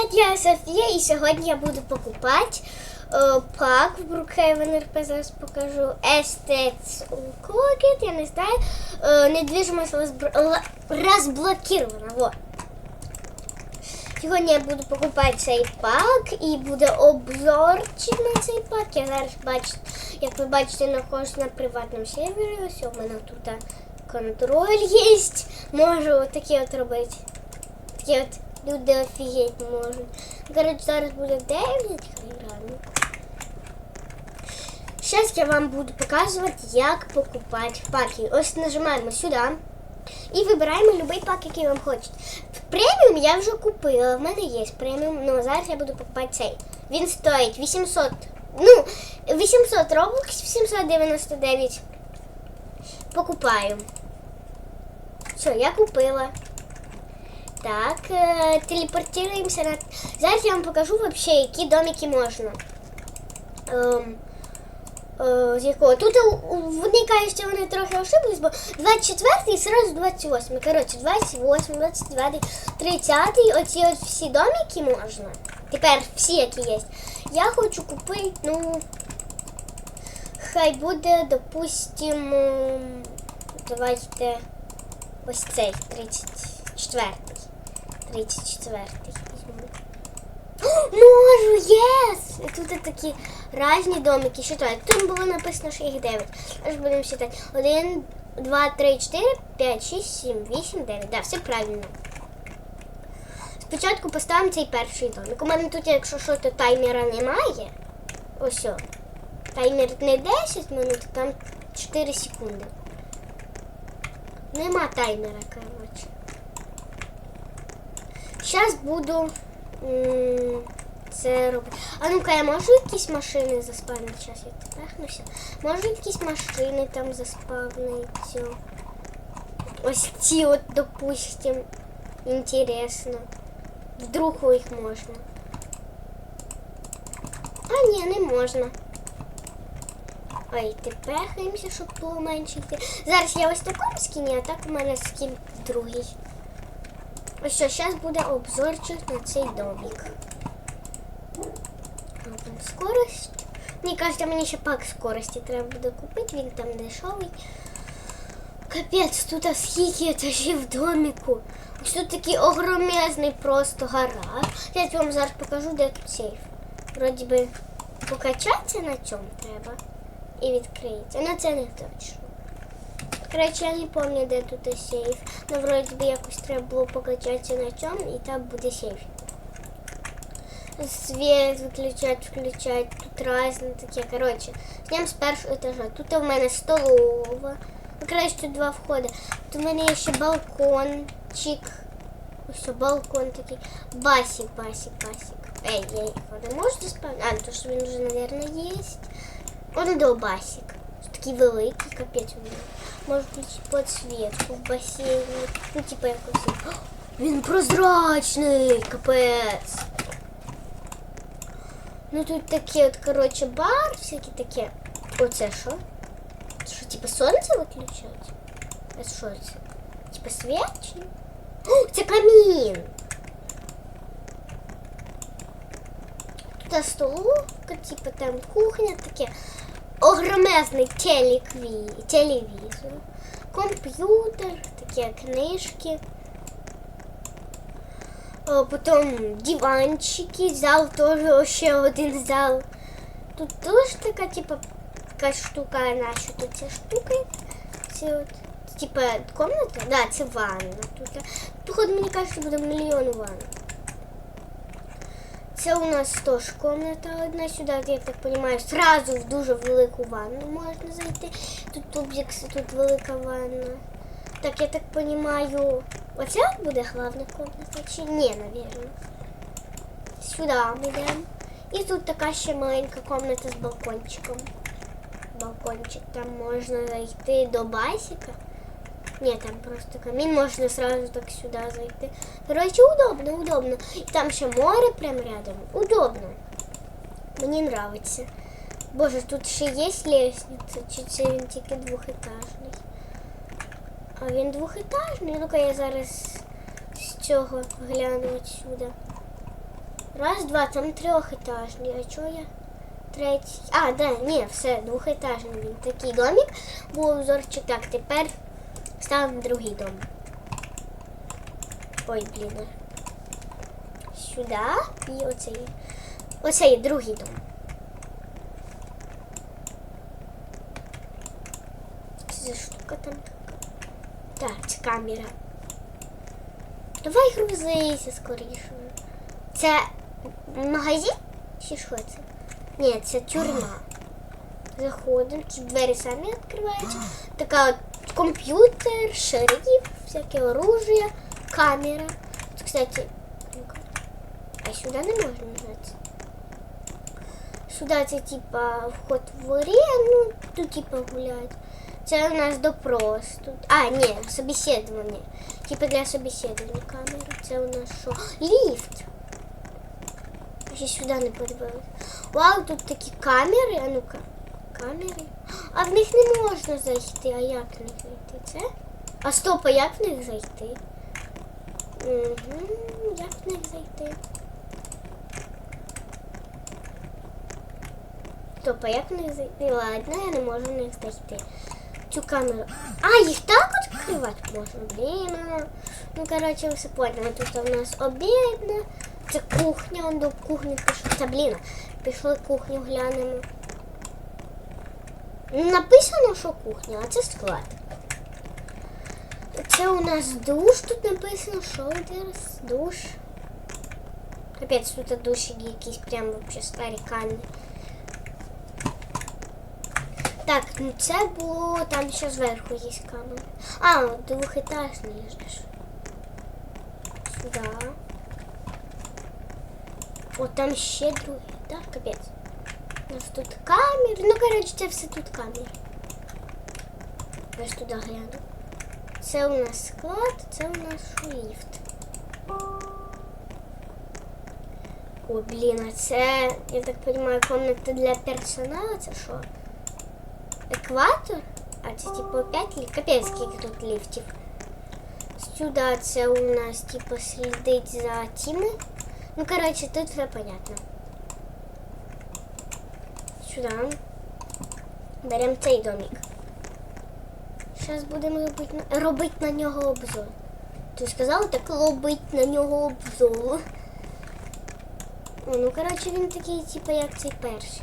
Привіт, я Софія і сьогодні я буду покупати е, пак в Brookhaven РП, зараз покажу. Естец Клокет, я не знаю. Е, недвижимость розблокирована. Вот. Сьогодні я буду покупати цей пак і буде обзорчик на цей пак. Я зараз бачу, як ви бачите, знаходжусь на приватному сервері. Ось у мене тут контроль є. Можу такі от робити. Такі от люди офігеть можуть. Коротше, зараз буде 9 гривень. Зараз я вам буду показувати, як покупати паки. Ось нажимаємо сюди і вибираємо будь-який пак, який вам хочете. Преміум я вже купила, в мене є преміум, але зараз я буду покупати цей. Він стоїть 800, ну, 800 робоксів, 799. Покупаю. Все, я купила. Так, е, телепортуємося на. Зараз я вам покажу вообще, які домики можна. Ем, е, з якого? Тут вони кажуть, вони трохи ошиблись, бо 24 і сразу 28. Коротше, 28, 29, 30, оці от всі домики можна. Тепер всі, які є. Я хочу купити, ну. Хай буде, допустим, давайте ось цей 34. 34 візьму. О, Можу, єс! І тут такі різні домики. Що так? Тут було написано, що їх 9. Аж будемо считати. 1, 2, 3, 4, 5, 6, 7, 8, 9. Да, все правильно. Спочатку поставимо цей перший домик. У мене тут, якщо що, то таймера немає. Ось. о. Таймер не 10 минут, там 4 секунди. Нема таймера, коротше. Зараз буду це робити. А ну-ка, я можу якісь машини заспавнити? Зараз я тепехнуся. Можу якісь машини там заспавнити. Ось ці от, допустим. Інтересно. Вдруг у їх можна. А ні, не можна. Ой, тепехаємося, щоб було менше йти. Зараз я ось такому скіні, а так у мене скін другий. Ось що, зараз буде обзорчик на цей домик. Скорость. Мені кажеться, мені ще пак скорості треба буде купити, він там дешевий. Капець, тут скільки етажів в домику. Ось тут такий огромезний просто гараж. Я вам зараз покажу, де тут сейф. Вроді би покачатися на цьому треба і відкриється. Ну це не точно. Коротше, я не пам'ятаю, де тут сейф. Ну, вроді би якось треба було покачатися на цьому і там буде сейф. Світ виключать, включать, тут різне таке. Коротше, йдемо з першого етажа. Тут у мене столова. Ну, коротше, тут два входи. Тут у мене є ще балкончик. Ось що, балкон такий. Басик, басик, басик. Ей, я його не можу заспавнити. А, ну, то що він вже, мабуть, є. Он до басик. Такий великий, капець у мене. Може включити підсвітку в басейні. Ну, типа якось. О, Він прозрачний, капець. Ну тут такі от, коротше, бар, всякі такі. Оце що? Що, типа сонце виключать? А що це? Типа свічі? О, це камін! Тут столовка, типа там кухня таке. Огромезний телекві... телевізор, комп'ютер, такі книжки. О, потім диванчики, зал теж ще один зал. Тут теж така, типа, така штука, наша тут ця штука. Це от, типа, комната? Да, це ванна. Тут, походу, мені кажуть, буде мільйон ванн. Це у нас теж комната одна сюди, я так розумію, сразу в дуже велику ванну можна зайти. Тут тубзикс, тут велика ванна. Так, я так розумію, от буде головна комната чи ні, навірно. Сюди ми йдемо. І тут така ще маленька комната з балкончиком. Балкончик, там можна зайти до басика. Ні, там просто камін, можна сразу так сюди зайти. Коротше, удобно, удобно. І там ще море прям рядом. Удобно. Мені нравиться. Боже, тут ще є лестниця, чи це він тільки? А він двохетажний. Ну-ка я зараз з цього гляну отсюда. Раз, два, там трьохетажний. А чого я? Третій. А, да, ні, все, двохетажний він. Такий домик був узорчик. Так, тепер ставимо другий дом. Ой, блін. Сюди і оцей. Оцей другий дом. Що за штука там така? Так, це камера. Давай грузися скоріше. Це магазин? Чи що це? Ні, це тюрма. Заходимо, тут двері самі відкриваються. Така от комп'ютер, шериф, всяке оружие, камера. Тут, кстати, ну-ка. а сюди не можна нажати. Сюди це типа вход в арену, тут типа гуляють. Це у нас допрос тут. А, ні, собеседування. Типа для собеседування камера. Це у нас що? Ліфт. Ще сюди не подивилися. Вау, тут такі камери. А ну-ка. Камери. А в них не можна зайти. А як в них зайти? Це? А стоп, а як в них зайти? Угу, як в них зайти? Стоп, а як в них зайти? Ладно, я не можу в них зайти. Цю камеру. А, їх так відкривати можна? Блін. Ну, коротше, ви все поняли. Тут у нас обідна. Це кухня, он до кухні пішов. Та блін, пішли кухню глянемо. Написано, що кухня, а це склад. Це у нас душ, тут написано, що зараз душ. Капець, тут душі якісь прям вообще старі камні. Так, ну це було там ще зверху є камера. А, двохетажний ж. Сюди. О, там ще другий, так, капець. У нас тут камери. Ну, коротше, це все тут камери. Я ж туди гляну. Це у нас склад, це у нас ліфт. О, блін, а це, я так розумію, комната для персоналу, це що? Екватор? А це типу опять? Капець, скільки тут ліфтів. Сюди це у нас типу слідить за тіми. Ну, короче, тут все понятно. Сюда. Беремо цей домик. Зараз будемо робити на, робити на нього обзор. Ти сказала так робити на нього обзор. О, ну коротше він такий, типу, як цей перший.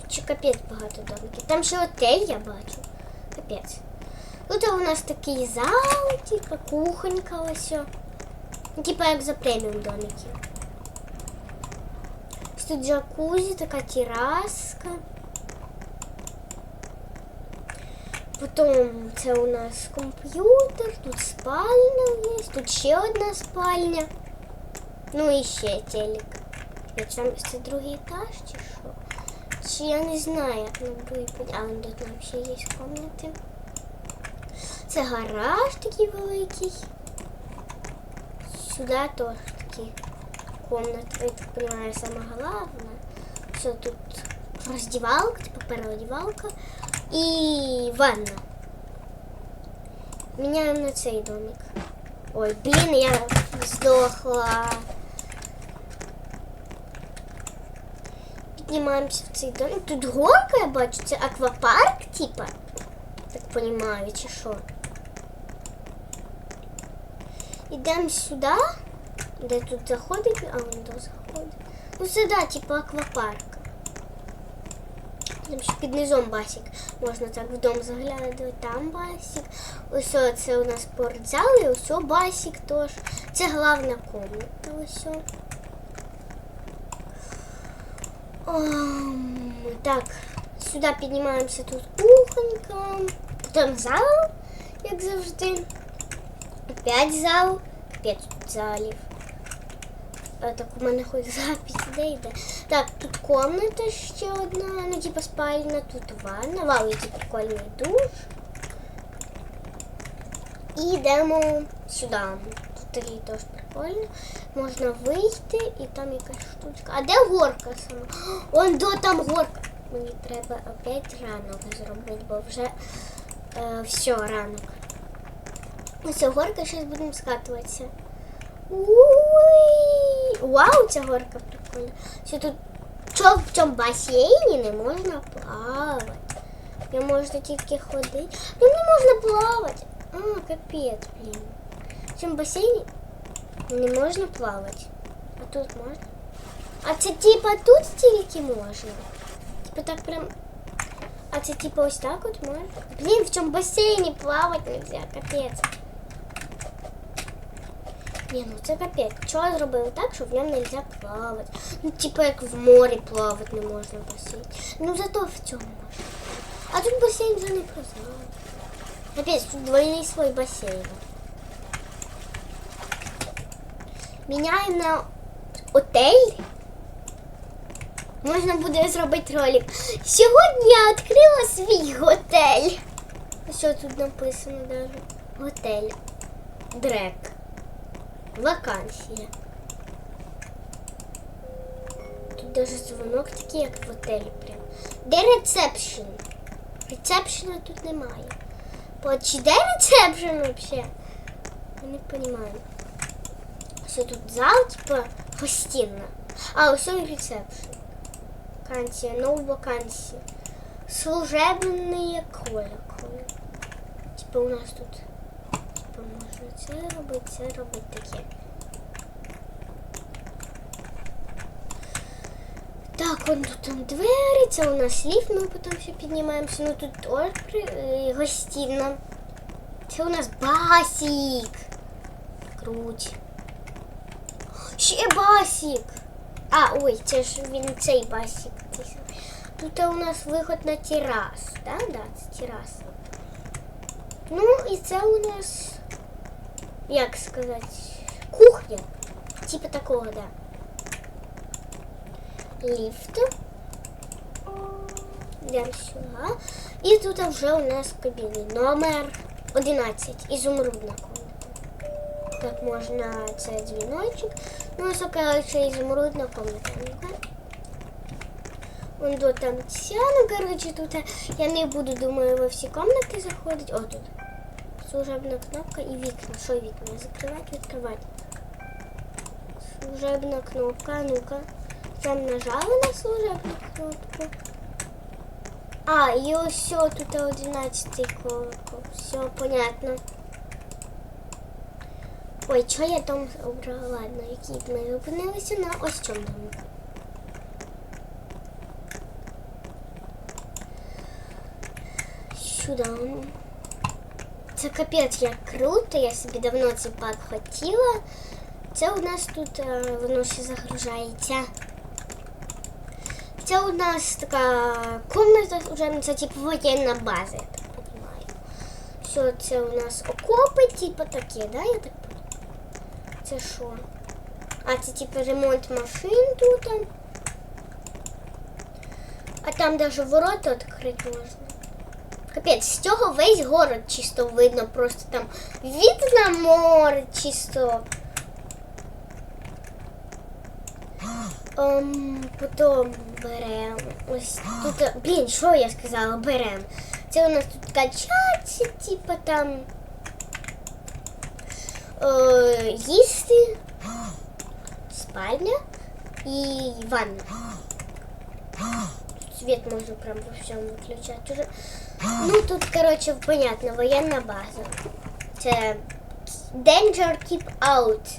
Тут ще капець багато домиків. Там ще отель я бачу. Капець. Тут у нас такий зал, типу, кухонька ось. Типа як за преміум домики. Ось Тут джакузі, така тераска. Потім це у нас комп'ютер, тут спальня є, тут ще одна спальня. Ну і ще телек. Я Там це другий етаж чи що? Чи я не знаю, як на другий під- А, вон тут там ще є кімнати. Це гараж такий великий. Сюда тоже такие комнаты. Я так понимаю, самое главное. Все тут раздевалка, типа переодевалка. И ванна. Меняем на цей домик. Ой, блин, я сдохла. Піднімаємося в цей домик. Тут горка, я бачу, це аквапарк, типа. Так понимаю, чи що. Ідемо сюди, де тут заходить, а він до заходить. Ну сюди, типу аквапарк. Там ще під низом басик. Можна так в дом заглядати, там басик. Ось це у нас спортзал і ось о басик теж. Це головна комната. Ось. Так, сюди піднімаємося тут кухонька. Потім зал, як завжди. Опять зал. Опять тут залів. А, так у мене хоч запись де йде. Так, тут комната ще одна, ну типа спальня, тут ванна. Вау, який прикольний душ. І йдемо сюди. Тут теж прикольно. Можна вийти і там якась штучка. А де горка сама? Он до там горка. Мені треба опять ранок зробити, бо вже е, все, ранок. Ось горка, зараз будемо скатуватися. Уй! Вау, ця горка прикольна. Що тут що в цьому басейні не можна плавати. Я можна тільки ходити. Ну не можна плавати. А, капець, блін. В цьому басейні не можна плавати. А тут можна. А це типа тут тільки можна. Типа так прям. А це типа ось так от можна. Блін, в цьому басейні плавати нельзя, капець. Ні, ну це капець. Чого зробили так, що в ньому нельзя плавати? Ну, типа як в морі плавати не можна в басейні. Ну зато в цьому можна. А тут басейн вже не прозорий. Капець, тут двойний свой басейн. Міняємо на отель. Можна буде зробити ролик. Сьогодні я відкрила свій готель. Що тут написано даже? Готель. Дрек. Вакансія. Тут даже дзвонок такий, як в готелі прям. Де рецепшн? Рецепшена тут немає. Бо чи де рецепшн взагалі? Я не розумію. Все тут зал, типа гостина. А, ось і рецепшн. Вакансія, нову вакансію. Служебний колокол. Типа у нас тут. Це робити, це робити таке. Так, вон тут там двері, це у нас ліфт, ми потім все піднімаємося. Ну тут при... е, гостина. Це у нас басік. Круть. Ще басік. А, ой, це ж він цей басік. Тут у нас виход на терасу, да? Да, це тераса. Ну і це у нас, як сказати, кухня. Типа такого, да. Ліфт. Йдемо сюди. І тут вже у нас кабіни. Номер 11. Ізумрудна комната. Так можна це дзвіночок. Ну, ось коротше, ізумрудна комната. Вон до там ця, ну, коротше, тут я не буду, думаю, во всі комнати заходити. О, тут. Служебна кнопка і вікна. Що вікна? Закривати, відкривати. Служебна кнопка, ну-ка. Там нажали на служебну кнопку. А, і ось тут 11 колокол. Все понятно. Ой, що я там обрала? Ладно, які ми опинилися на ось цьому домику. Сюди. Це капець як круто, я собі давно цей пак хотіла. Це у нас тут е, воно ще загружається. Це у нас така комната, вже ну, це типу воєнна база, я так розумію. Все, це у нас окопи, типу таке, да, я так? Це що? А це типу ремонт машин тут. А там даже ворота відкрити можна. Капець, з цього весь город чисто видно, просто там від на море чисто. Ем, потім беремо. Ось тут. Блін, що я сказала? Беремо. Це у нас тут качаться, типа там. Е, їсти. Спальня і ванна. Тут світ можна прям по всьому виключати. Уже. Ну тут, коротше, понятно, воєнна база. Це Danger Keep Out.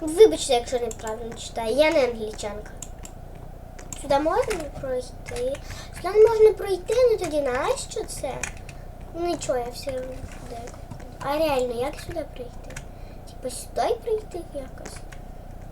Вибачте, якщо неправильно читаю. Я не англічанка. Сюди можна пройти? Сюди не можна пройти, ну тоді нащо це? Ну нічого, я все одно сюди. А реально, як сюди пройти? Типа сюди пройти якось.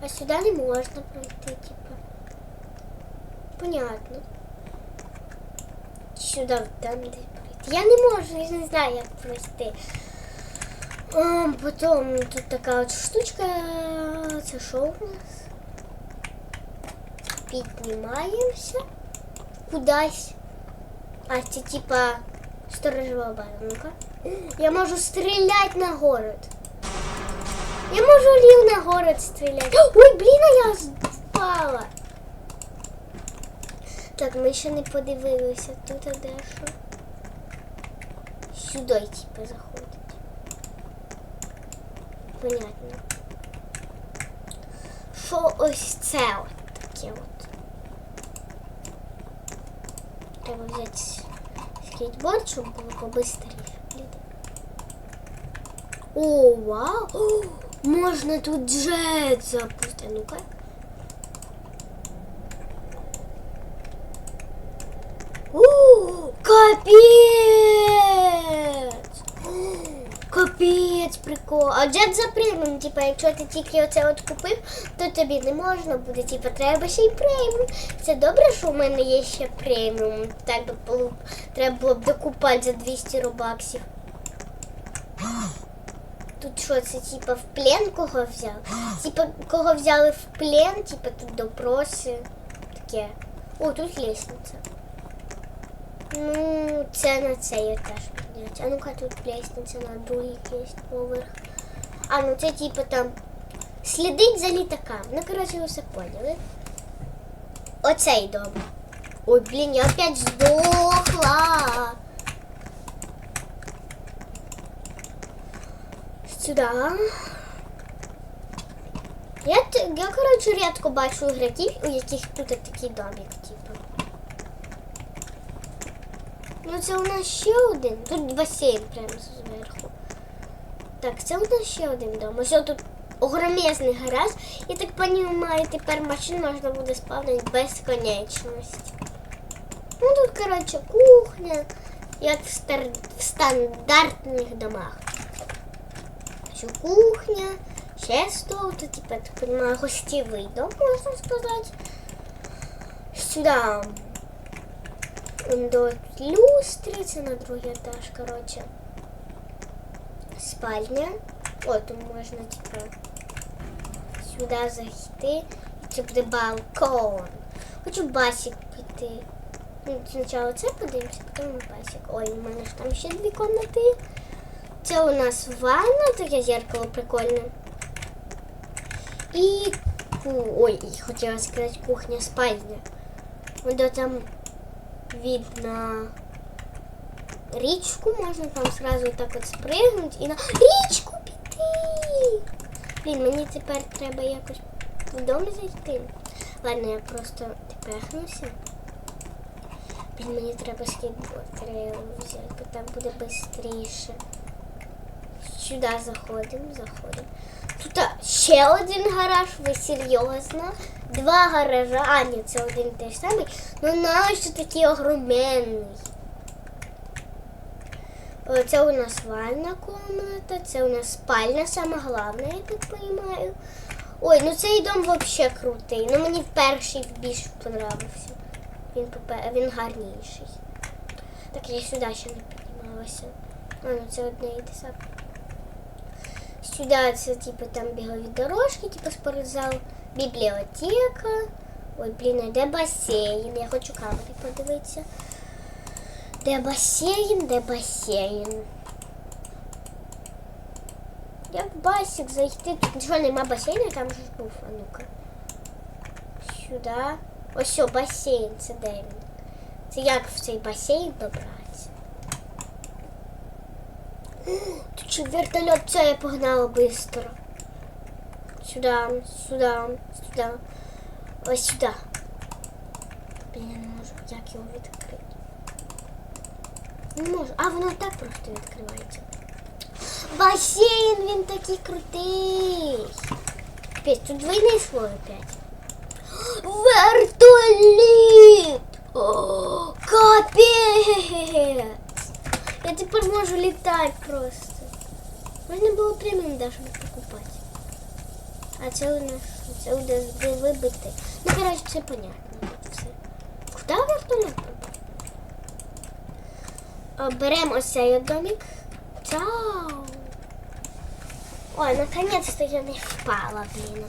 А сюди не можна пройти, типа. Понятно. Сюди там де пройти. Я не можу, я не знаю, як пройти. А, потом тут така от штучка. Це що у нас? Піднімаємося кудись. А це типа сторожова база. Ну-ка. Я можу стріляти на город. Я можу лів на город стріляти. Ой, блін, а я впала. Так, ми ще не подивилися. Тут а де що? Сюди, типа, заходить. Понятно. що ось це от таке от. Треба взяти скейтборд, щоб було побистріше. О, вау! О, можна тут джет запустити. Ну-ка. О, капець! О, Капець, прикол. А джет за преміум, типа, якщо ти тільки оце от купив, то тобі не можна буде. Типа, треба ще й преміум. Це добре, що в мене є ще преміум. Так би було, треба було б докупати за 200 робаксів. Тут що це, типа, в плен кого взяв? Типа, кого взяли в плен, типа тут допроси. Таке. О, тут лестниця. Ну, це на цей етаж підняти. А ну-ка тут лестниця на другий якийсь поверх. А, ну це типу там слідить за літаками. Ну, коротше, ви все поняли. Оцей дом. Ой, блін, я опять здохла. Сюда. Я, я коротше, рідко бачу ігроків, у яких тут такий домик, типу. Ну це у нас ще один. Тут басейн прямо зверху. Так, це у нас ще один дом. Ось тут огромезний гараж. Я так розумію, тепер машин можна буде спавнити безконечності. Ну тут, коротше, кухня, як в, стар... в стандартних домах. Що кухня, ще стол, тут, типа, так розумію, гостєвий дом, можна сказати. Сюди до люстри, це на другий етаж, коротше. Спальня. О, тут можна, типа, сюди зайти. І це буде балкон. Хочу басик піти. Ну, спочатку це подивимося, потім басик. Ой, у мене ж там ще дві кімнати. Це у нас ванна, таке зеркало прикольне. І ой, хотіла сказати кухня, спальня. Воно там видно річку, можна там сразу так от спригнути і на річку піти. Блін, мені тепер треба якось в дом зайти. Ладно, я просто тепехнуся. Блін, мені треба скейтборд взяти, бо так буде швидше. Сюди заходимо, заходимо. Тут ще один гараж, ви серйозно? Два гаража, а ні, це один той самий. Ну нащо такий огроменний? Це у нас ванна комната, це у нас спальня, сама головна, я так розумію. Ой, ну цей дом взагалі крутий. Ну мені перший більш понравився. Він, він гарніший. Так, я сюди ще не піднімалася. А, ну це одне і те саме. Сюди це типу там бігові дорожки, типу спортзал, бібліотека. Ой, блін, а де басейн? Я хочу камери подивитися. Де басейн, де басейн? Як в басик зайти? Тут нічого нема басейну, там же ж був, а ну-ка. Сюди. Ось що, басейн, це де він? Це як в цей басейн добратися? Тут ще вертольот, все, я погнала быстро. Сюда, сюда, сюда. Ось сюди. Блін, я не можу, як його відкрити. Не можу. А, воно так просто відкривається. Басейн, він такий крутий. Капець, тут двойне слово опять. Вертоліт! О, капець! Я тепер можу літати просто. Можна було преміум даже покупати. А це у нас це буде. Ну, коротше, все понятно. Все. Куди вертольот пропав? А, Беремо ось цей домик. Чао! Ой, наконец-то я не впала, блін.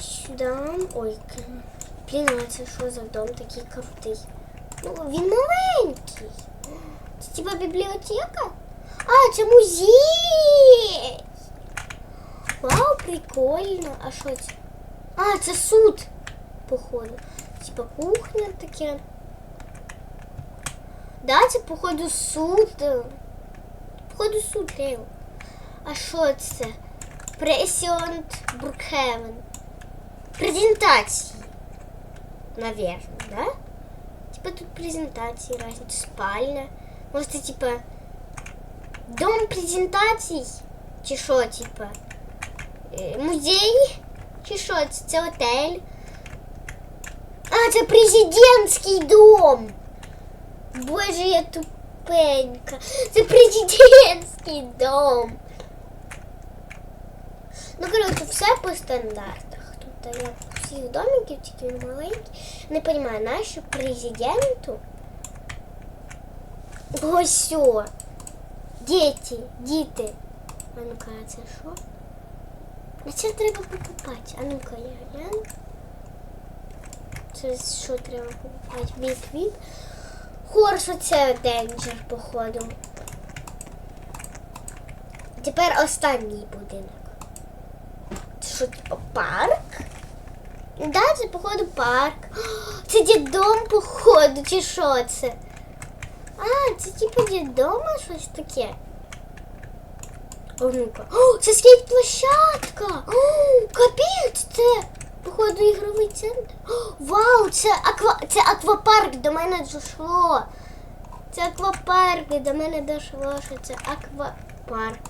Сюди. Ой, блін, а це що за дом такий крутий? Він маленький. Це типа бібліотека? А, це музей! Вау, прикольно. А що це? А, це суд, походу. Типа кухня таке. Да, це походу суд. Походу суд, Лео. А що це? Пресіонт Брукхевен. Презентації. Наверное, да? Типа тут презентації разні, спальня. Може, це типа дом презентацій? Чи що, типа? Е, Музей? Чи що? Це, це отель? А, це президентський дом. Боже, я тупенька. Це президентський дом. Ну, коротше, все по стандартах. Тут як у всіх домиків, тільки він маленький. Не розумію, нащо президенту? Ось. Діти, діти. А ну-ка, це що? А це треба покупати. А ну-ка, я гляну. Це що треба покупати? Бік віп. Хорс оце денджер, походу. Тепер останній будинок. Це що, парк? Да, це походу парк. Це дідом, походу, чи що це? А, це типа дідома щось таке. О, це скейт площадка. О, це походу ігровий центр. Вау, це аква це аквапарк до мене дійшло. Це аквапарк, до мене дійшло, що це аквапарк.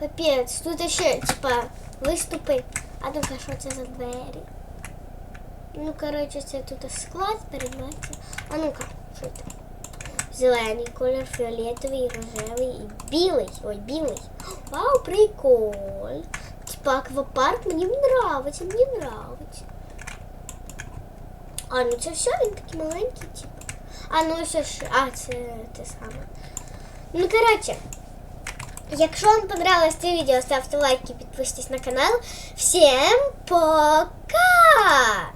Капець, тут ще, типа, виступи. А ну-ка, що це за двері? Ну, коротше, це тут склад передбачиться. А ну-ка, що це? Зелений колір, фіолетовий, рожевий і білий. Ой, білий. Вау, прикол. Типа аквапарк мені нравиться, мені нравиться. А, ну це все, він такий маленький, типу. А, ну все ж. А, це те саме. Ну, коротше. Якщо вам понравилось это видео, ставьте лайки, подписывайтесь на канал. Всем пока!